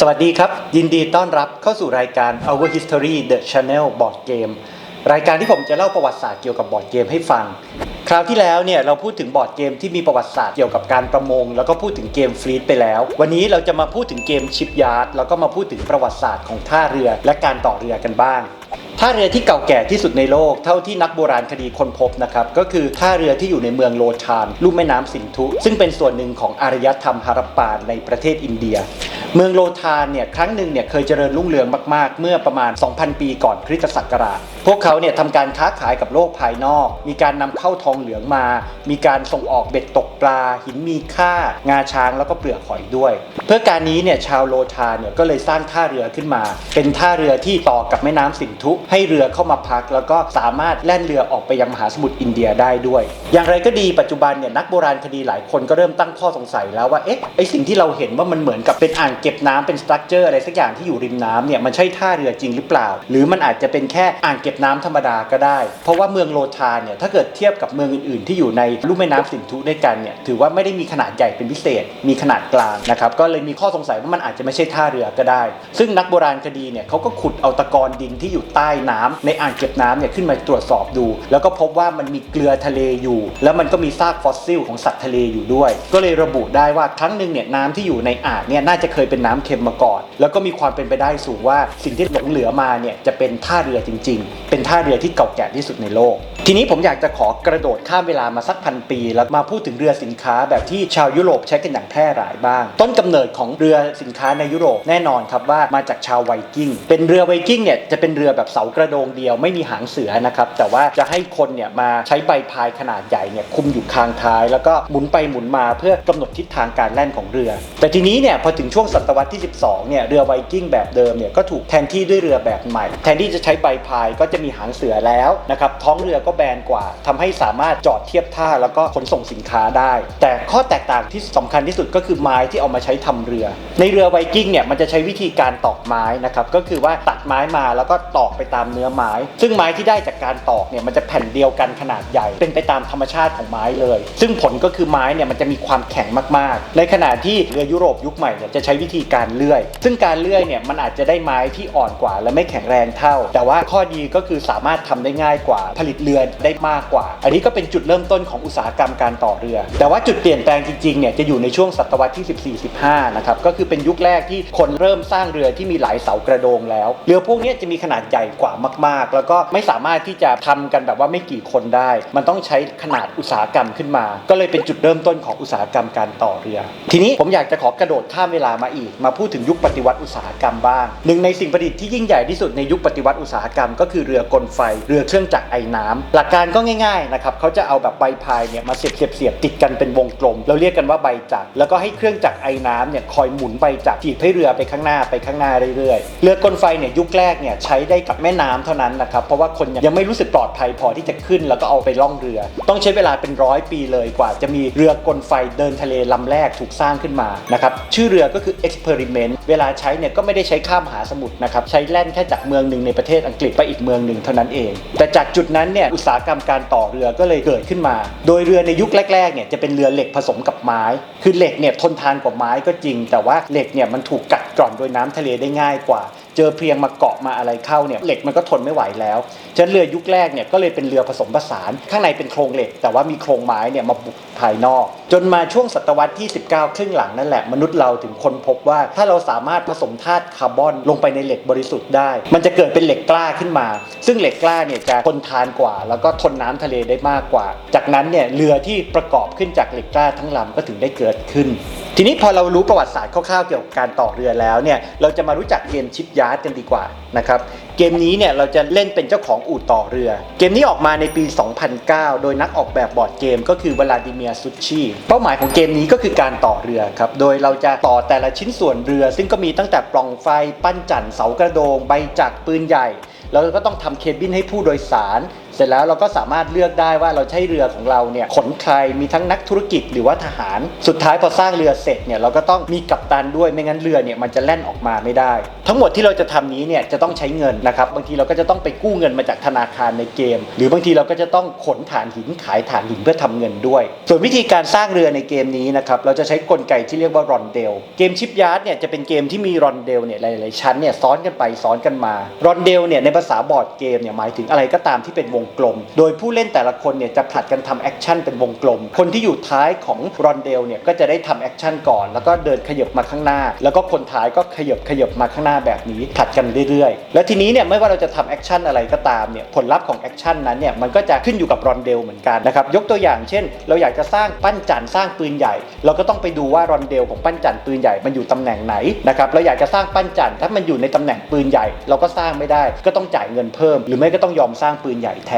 สวัสดีครับ ยินดีต้อนรับเข้าสู่รายการ Our History The Channel Board Game รายการที่ผมจะเล่าประวัติศาสตร์เกี่ยวกับบอร์ดเกมให้ฟัง คราวที่แล้วเนี่ยเราพูดถึงบอร์ดเกมที่มีประวัติศาสตร์เกี่ยวกับการประมง แล้วก็พูดถึงเกมฟลีดไปแล้ว วันนี้เราจะมาพูดถึงเกมชิปยาร์ดแล้วก็มาพูดถึงประวัติศาสตร์ของท่าเรือและการต่อเรือกันบ้าง ท่าเรือที่เก่าแก่ที่สุดในโลกเท่าที่นักโบราณคดีค้นพบนะครับก็คือท่าเรือที่อยู่ในเมืองโลชานลุ่มแม่น้ำสินธุ ซึ่งเป็นส่วนหนึ่งของอารยธรรมฮารัปปาในประเทศอินเดีย เมืองโลทานเนี่ยครั้งหนึ่งเนี่ยเคยเจริญรุ่งเรืองมากๆ เมื่อประมาณ 2,000 ปีก่อนคริสตศักราช พวกเขาเนี่ยทำการค้าขายกับโลกภายนอก มีการนำเข้าทองเหลืองมา มีการส่งออกเบ็ดตกปลา หินมีค่า งาช้างแล้วก็เปลือกหอยด้วย เพื่อการนี้เนี่ยชาวโลทานเนี่ยก็เลยสร้างท่าเรือขึ้นมา เป็นท่าเรือที่ต่อกับแม่น้ำสินธุให้เรือเข้ามาพัก แล้วก็สามารถแล่นเรือออกไปยังมหาสมุทรอินเดียได้ด้วย อย่างไรก็ดีปัจจุบันเนี่ยนักโบราณคดีหลายคนก็เริ่มตั้งข้อสงสัยแล้วว่าเอ๊ะไอสิ่งที่เราเห็นว่ามันเหมือนกับเป็นอ่างเก็บน้ำเป็นสตรัคเจอร์อะไรสักอย่างที่อยู่ริมน้ำเนี่ยมันใช่ท่าเรือจริงหรือเปล่า หรือมันอาจจะเป็นแค่อ่างเก็บน้ำธรรมดาก็ได้ เพราะว่าเมืองโลทาเนี่ยถ้าเกิดเทียบกับเมืองอื่น ๆ ที่อยู่ในลุ่มแม่น้ำสินธุด้วยกันเนี่ยถือว่าไม่ได้มีขนาดใหญ่เป็นพิเศษ มีขนาดกลางนะครับก็เลยมีข้อสงสัยว่ามันอาจจะไม่ใช่ท่าเรือก็ได้ ซึ่งนักโบราณคดีเนี่ยเขาก็ขุดเอาตะกอนดินที่อยู่ใต้น้ำในอ่างเก็บน้ำเนี่ยขึ้นมาตรวจสอบดู แล้วก็พบว่ามันมีเกลือทะเลอยู่ แล้วมันก็มีซากฟอสซิลของสัตว์ทะเลอยู่ด้วย ก็เลยระบุได้ว่าครั้งหนึ่งเนี่ยน้ำที่อยู่ในอ่างเนี่ยน่าจะเคยเป็นน้ำเค็มมาก่อน แล้วก็มีความเป็นไปได้สูงว่าสิ่งที่หลงเหลือมาเนี่ยจะเป็นท่าเรือจริง ๆ เป็นท่าเรือที่เก่าแก่ที่สุดในโลก ทีนี้ผมอยากจะขอกระโดดข้ามเวลามาสักพันปี แล้วมาพูดถึงเรือสินค้าแบบที่ชาวยุโรปใช้กันอย่างแพร่หลายบ้าง ต้นกำเนิดของเรือสินค้าในยุโรปแน่นอนครับว่ามาจากชาวไวกิ้ง เป็นเรือไวกิ้งเนี่ยจะเป็นเรือแบบเสากระโดงเดียวไม่มีหางเสือนะครับแต่ว่าจะให้คนเนี่ยมาใช้ใบพายขนาดใหญ่เนี่ยคุมอยู่คางท้าย แล้วก็หมุนไปหมุนมาเพื่อกำหนดทิศทางการแล่นของเรือ แต่ทีนี้เนี่ยพอถึงช่วงศตวรรษที่ 12เนี่ยเรือไวกิ้งแบบเดิมเนี่ยก็ถูกแทนที่ด้วยเรือแบบใหม่ แทนที่จะใช้ใบพายก็จะมีหางเสือแล้วนะครับท้องเรือก็แบนกว่าทำให้สามารถจอดเทียบท่าแล้วก็ขนส่งสินค้าได้ แต่ข้อแตกต่างที่สำคัญที่สุดก็คือไม้ที่เอามาใช้ทำเรือ ในเรือไวกิ้งเนี่ยมันจะใช้วิธีการตอกไม้นะครับก็คือว่าตัดไม้มาแล้วก็ตอกไปตามเนื้อไม้ ซึ่งไม้ที่ได้จากการตอกเนี่ยมันจะแผ่นเดียวกันขนาดใหญ่ เป็นไปตามธรรมชาติของไม้เลย ซึ่งผลก็คือไม้เนี่ยมันจะมีความแข็งมากๆ ในขณะที่เรือยุโรปยุคใหม่เนี่ยจะใช้วิธีการเลื่อย ซึ่งการเลื่อยเนี่ยมันอาจจะได้ไม้ที่อ่อนกว่า และไม่แข็งแรงเท่า แต่ว่าข้อดีก็คือสามารถทำได้ง่ายกว่า ผลิตเรือได้มากกว่า อันนี้ก็เป็นจุดเริ่มต้นของอุตสาหกรรมการต่อเรือ แต่ว่าจุดเปลี่ยนแปลงจริงๆเนี่ยจะอยู่ในช่วงศตวรรษที่ 14-15 นะครับก็คือเป็นยุคแรกที่คนเริ่มสร้างเรือที่มีหลายเสากระโดงแล้ว เรือพวกนี้จะมีขนาดใหญ่กว่ามาก ๆ แล้วก็ไม่สามารถที่จะทำกันแบบว่าไม่กี่คนได้ มันต้องใช้ขนาดอุตสาหกรรมขึ้นมา ก็เลยเป็นจุดเริ่มต้นของอุตสาหกรรมการต่อเรือ ทีนี้ผมอยากจะขอกระโดดข้ามเวลามาอีก มาพูดถึงยุคปฏิวัติอุตสาหกรรมบ้างหนึ่งในสิ่งประดิษฐ์ที่ยิ่งใหญ่ที่สุดในยุคปฏิวัติอุตสาหกรรม ก็คือเรือกลไฟ เรือเครื่องจักรไอ้น้ำหลักการก็ง่ายๆนะครับเขาจะเอาแบบใบพายเนี่ยมาเสียบเสียบเสียบติดกันเป็นวงกลม เราเรียกกันว่าใบจักรแล้วก็ให้เครื่องจักรไอ้น้ำเนี่ยคอยหมุนใบจักรถีบให้เรือไปข้างหน้าไปข้างหน้าเรื่อยๆ เรือกลไฟเนี่ยยุคแรกเนี่ยใช้ได้กับแม่น้ำเท่านั้นนะครับ เพราะว่าคนยังไม่รู้สึกปลอดภัยพอที่จะขึ้นแล้วก็เอาไปล่องเรือ ต้องใช้เวลาเป็นร้อยปีเลยกว่า จะมีเรือกลไฟเดินทะเลลำแรกถูกสร้างขึ้นมานะครับชื่อเรือก็คือ experiment เวลาใช้เนี่ยก็ไม่ได้ใช้ข้ามหาสมุทรนะครับใช้แล่นแค่จากเมืองหนึ่งในประเทศอังกฤษไปอีกเมืองหนึ่งเท่านั้นเอง แต่จากจุดนั้นเนี่ยอุตสาหกรรมการต่อเรือก็เลยเกิดขึ้นมา โดยเรือในยุคแรกๆเนี่ยจะเป็นเรือเหล็กผสมกับไม้ คือเหล็กเนี่ยทนทานกว่าไม้ก็จริง แต่ว่าเหล็กเนี่ยมันถูกกัดกร่อนโดยน้ำทะเลได้ง่ายกว่า เจอเพียงมาเกาะมาอะไรเข้าเนี่ยเหล็กมันก็ทนไม่ไหวแล้วฉะนั้นเรือยุคแรกเนี่ยก็เลยเป็นเรือผสมผสาน ข้างในเป็นโครงเหล็ก แต่ว่ามีโครงไม้เนี่ยมาบุกภายนอก จนมาช่วงศตวรรษที่ 19 ครึ่งหลังนั่นแหละมนุษย์เราถึงค้นพบว่าถ้าเราสามารถผสมธาตุคาร์บอนลงไปในเหล็กบริสุทธิ์ได้ มันจะเกิดเป็นเหล็กกล้าขึ้นมา ซึ่งเหล็กกล้าเนี่ยจะทนทานกว่า แล้วก็ทนน้ำทะเลได้มากกว่า จากนั้นเนี่ยเรือที่ประกอบขึ้นจากเหล็กกล้าทั้งลำก็ถึงได้เกิดขึ้น ทีนี้พอเรารู้ประวัติศาสตร์คร่าวๆเกี่ยวกับการต่อเรือแล้วเนี่ยเราจะมารู้จักเกมชิปยาร์ดกันดีกว่านะครับเกมนี้เนี่ยเราจะเล่นเป็นเจ้าของอู่ต่อเรือ เกมนี้ออกมาในปี 2009 โดยนักออกแบบบอร์ดเกมก็คือวลาดิเมียซุชิเป้าหมายของเกมนี้ก็คือการต่อเรือครับโดยเราจะต่อแต่ละชิ้นส่วนเรือ ซึ่งก็มีตั้งแต่ปล่องไฟปั้นจันเสากระโดง ใบจักรปืนใหญ่แล้วก็ต้องทำเคบินให้ผู้โดยสาร เสร็จแล้วเราก็สามารถเลือกได้ว่าเราใช้เรือของเราเนี่ยขนใครมีทั้งนักธุรกิจหรือว่าทหาร สุดท้ายพอสร้างเรือเสร็จเนี่ยเราก็ต้องมีกัปตันด้วยไม่งั้นเรือเนี่ยมันจะแล่นออกมาไม่ได้ ทั้งหมดที่เราจะทำนี้เนี่ยจะต้องใช้เงินนะครับบางทีเราก็จะต้องไปกู้เงินมาจากธนาคารในเกม หรือบางทีเราก็จะต้องขนฐานหินขายฐานหินเพื่อทำเงินด้วย ส่วนวิธีการสร้างเรือในเกมนี้นะครับเราจะใช้กลไกที่เรียกว่ารอนเดลเกมชิปยาร์ดเนี่ยจะเป็นเกมที่มีรอนเดลเนี่ยหลาย ๆ ชั้นเนี่ยซ้อนกันไปซ้อนกันมารอนเดลเนี่ยในภาษาบอร์ดเกมเนี่ยหมายถึงอะไรก็ตามที่เป็นวงกลม โดยผู้เล่นแต่ละคนเนี่ยจะผลัดกันทำแอคชั่นเป็นวงกลม คนที่อยู่ท้ายของรอนเดลเนี่ยก็จะได้ทำแอคชั่นก่อน แล้วก็เดินขยับมาข้างหน้า แล้วก็คนท้ายก็ขยับขยับมาข้างหน้าแบบนี้ผลัดกันเรื่อยๆ แล้วทีนี้เนี่ยไม่ว่าเราจะทำแอคชั่นอะไรก็ตามเนี่ยผลลัพธ์ของแอคชั่นนั้นเนี่ยมันก็จะขึ้นอยู่กับรอนเดลเหมือนกันนะครับยกตัวอย่างเช่น เราอยากจะสร้างปั้นจันสร้างปืนใหญ่ เราก็ต้องไปดูว่ารอนเดลของปั้นจันปืนใหญ่มันอยู่ตำแหน่งไหนนะครับเราอยากจะสร้างปั้นจันถ้ามันอยู่ในตำแหน่งปืนใหญ่ เราก็สร้างไม่ได้ก็ต้องจ่ายเงินเพิ่ม หรือไม่ก็ต้องยอมสร้างปืนใหญ่แทน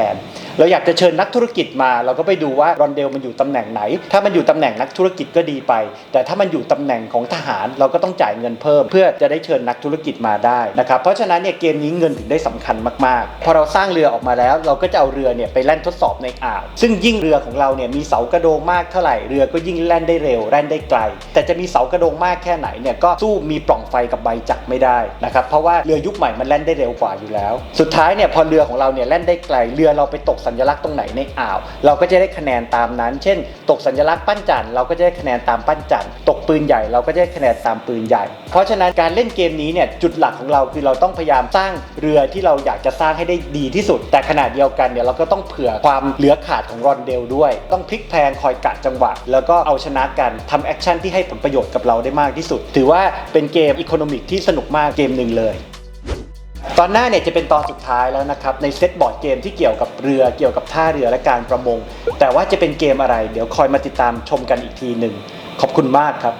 เราอยากจะเชิญนักธุรกิจมา เราก็ไปดูว่ารอนเดลมันอยู่ตำแหน่งไหน ถ้ามันอยู่ตำแหน่งนักธุรกิจก็ดีไป แต่ถ้ามันอยู่ตำแหน่งของทหาร เราก็ต้องจ่ายเงินเพิ่ม เพื่อจะได้เชิญนักธุรกิจมาได้นะครับเพราะฉะนั้นเนี่ยเกมนี้เงินถึงได้สำคัญมากๆ พอเราสร้างเรือออกมาแล้ว เราก็จะเอาเรือเนี่ยไปแล่นทดสอบในอ่าวซึ่งยิ่งเรือของเราเนี่ยมีเสากระโดงมากเท่าไหร่เรือก็ยิ่งแล่นได้เร็วแล่นได้ไกล แต่จะมีเสากระโดงมากแค่ไหนเนี่ยก็สู้มีปล่องไฟกับใบจักรไม่ได้นะครับเพราะว่าเรือยุคใหม่มันแล่นได้เร็วกว่าอยู่แล้ว สุดท้ายเนี่ยพอเรือของเราเนี่ยแล่นได้ไกลเรือเราไปตกสัญลักษณ์ตรงไหนในอ่าว เราก็จะได้คะแนนตามนั้น เช่น ตกสัญลักษณ์ปั้นจันทร์เราก็จะได้คะแนนตามปั้นจันทร์ตกปืนใหญ่เราก็จะได้คะแนนตามปืนใหญ่ เพราะฉะนั้นการเล่นเกมนี้เนี่ยจุดหลักของเราคือเราต้องพยายามสร้างเรือที่เราอยากจะสร้างให้ได้ดีที่สุด แต่ขนาดเดียวกันเนี่ยเราก็ต้องเผื่อความเหลือขาดของรอนเดลด้วย ต้องพลิกแพลงคอยกะจังหวะ แล้วก็เอาชนะกันทำแอคชั่นที่ให้ผลประโยชน์กับเราได้มากที่สุด ถือว่าเป็นเกมอีโคโนมิกที่สนุกมากเกมหนึ่งเลย ตอนหน้าเนี่ยจะเป็นตอนสุดท้ายแล้วนะครับในเซตบอร์ดเกมที่เกี่ยวกับเรือเกี่ยวกับท่าเรือและการประมง แต่ว่าจะเป็นเกมอะไร เดี๋ยวคอยมาติดตามชมกันอีกทีหนึ่งขอบคุณมากครับ